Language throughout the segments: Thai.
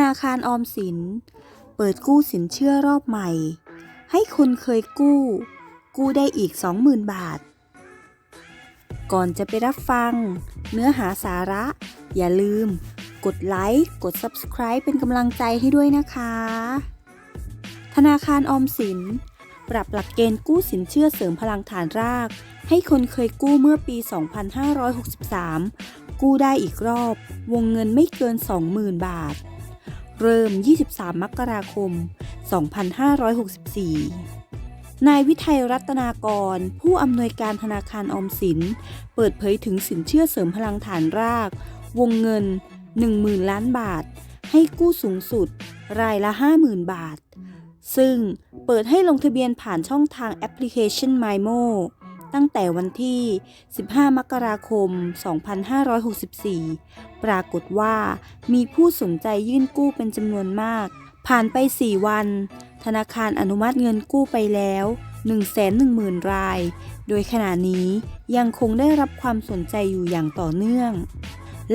นาคารออมสิน เปิดกู้สินเชื่อรอบใหม่ ให้คนเคยกู้ กู้ได้อีก 20,000 บาท ก่อนจะไปรับฟัง เนื้อหาสาระ อย่าลืม กดไลค์ กด Subscribe เป็นกำลังใจให้ด้วยนะคะ ธนาคารออมสิน ปรับหลักเกณฑ์กู้สินเชื่อเสริมพลังฐานราก ให้คนเคยกู้เมื่อปี 2563กู้ได้อีกรอบ วงเงินไม่เกิน 20,000 บาท เริ่ม 23 มกราคม 2564นายวิทัยรัตนากร ผู้อำนวยการธนาคารออมสิน เปิดเผยถึงสินเชื่อเสริมพลังฐานราก วงเงิน 10,000 ล้านบาท ให้กู้สูงสุด รายละ 50,000 บาท ซึ่งเปิดให้ลงทะเบียนผ่านช่องทางแอปพลิเคชัน MyMo ตั้งแต่วันที่ 15 มกราคม 2564 ปรากฏว่ามีผู้สนใจยื่นกู้เป็นจำนวนมาก ผ่านไป 4 วัน ธนาคารอนุมัติเงินกู้ไปแล้ว 110,000 ราย โดยขณะนี้ยังคงได้รับความสนใจอยู่อย่างต่อเนื่อง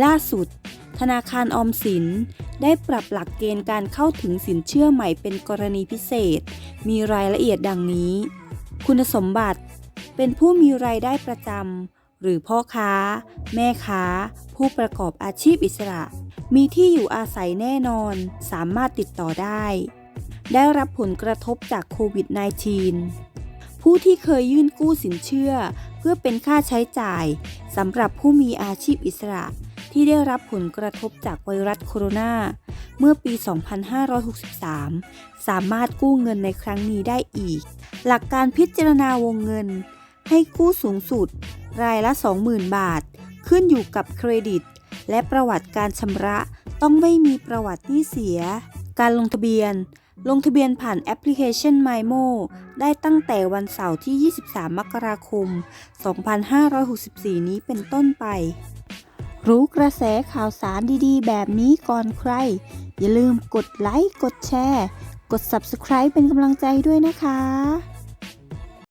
ล่าสุด ธนาคารออมสินได้ปรับหลักเกณฑ์การเข้าถึงสินเชื่อใหม่เป็นกรณีพิเศษ มีรายละเอียดดังนี้ คุณสมบัติ เป็นผู้มีรายได้ประจำหรือพ่อค้า แม่ค้า ผู้ประกอบอาชีพอิสระ มีที่อยู่อาศัยแน่นอน สามารถติดต่อได้ ได้รับผลกระทบจากโควิด -19 ผู้ที่เคยยื่นกู้สินเชื่อ เพื่อเป็นค่าใช้จ่ายสำหรับผู้มีอาชีพอิสระที่ได้รับผลกระทบจากไวรัสโคโรนาเมื่อปี 2563 สามารถกู้เงินในครั้งนี้ได้อีก หลักการพิจารณาวงเงิน ให้กู้สูงสุด รายละ 20,000 บาท ขึ้นอยู่กับเครดิต และประวัติการชำระต้องไม่มีประวัติหนี้เสีย การลงทะเบียน ลงทะเบียนผ่านแอปพลิเคชัน MyMo ได้ตั้งแต่วันเสาร์ที่ 23 มกราคม 2564 นี้เป็นต้นไป รู้กระแสข่าวสารดีๆ แบบนี้ก่อนใคร อย่าลืมกดไลค์ กดแชร์ กด Subscribe เป็นกำลังใจด้วยนะคะ